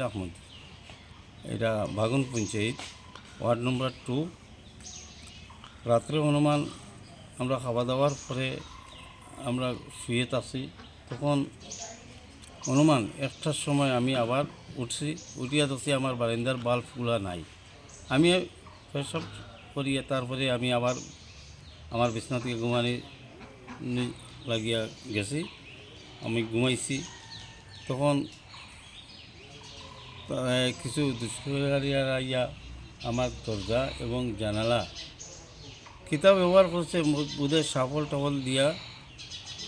ফজল আহমদ। এটা Bhagun panchayat, ward number two. রাত্রে অনুমান, আমরা খাওয়া দাওয়ার পরে আমরা শুয়ে থাকি তখন অনুমান, একটার সময় আমি আবার উঠছি, উঠিয়া দেখছি আমার বারান্দার বাল্বগুলো নাই। আমি সব করিয়ে তারপরে আমি আবার আমার বিছনা থেকে ঘুমানি লাগিয়া গেছি। আমি ঘুমাইছি। তখন কিছু দুষ্কৃতিকারীরা আইয়া আমার দরজা এবং জানালা। কিতাব ব্যবহার করছে বুধের সাফল টবল দিয়া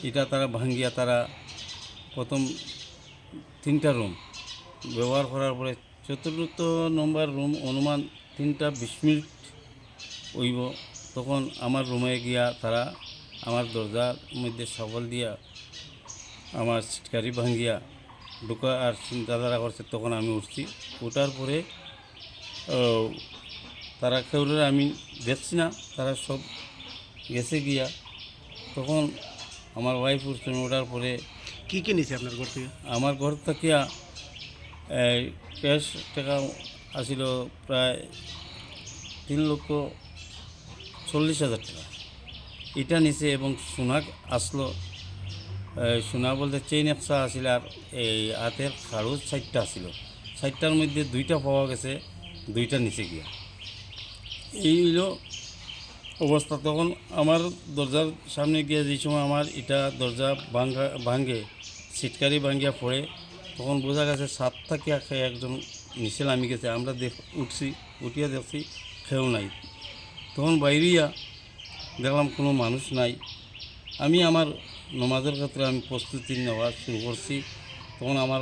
এটা তারা ভাঙ্গিয়া তারা প্রথম তিনটা রুম। ব্যবহার করার পরে চতুর্থ নম্বর রুম অনুমান তিনটা বিশ মিনিট হইব। তখন আমার রুমে গিয়া তারা আমার দরজার মধ্যে সবল দিয়া আমার সিটকারি ভাঙ্গিয়া ঢুকা আর চিন্তাধারা করছে তখন আমি উঠছি। ওঠার পরে তারা কেউ আমি দেখছি না তারা সব গেছে গিয়া। তখন আমার ওয়াইফ উঠছে আমি ওঠার পরে কি কি নিছে আপনার ঘর থেকে? আমার ঘর থাকিয়া এই, ক্যাশ টাকা আসিল প্রায় তিন লক্ষ চল্লিশ হাজার টাকা। এটা নিচে এবং সোনা আসলো সোনা বলতে চেইন একটা আছিল আর এই হাতের খাড়ু চারটা আছিল চারটার মধ্যে দুইটা পাওয়া গেছে, দুইটা নিচে গিয়া। এই হইল অবস্থা। তখন আমার দরজার সামনে গিয়ে যে সময় আমার এটা দরজা ভাঙ্গা, ভাঙ্গে সিটকারি ভাঙ্গিয়া পড়ে, তখন বোঝা গেছে সাত থেকে এক- একজন নিচে নামি গেছে। আমরা দেখ, উঠছি, উঠিয়া দেখছি খেয়েও নাই। তখন বাইরিয়া দেখলাম কোনো মানুষ নাই। আমি আমার নমাজের ক্ষেত্রে আমি প্রস্তুতি নেওয়া শুরু করছি। তখন আমার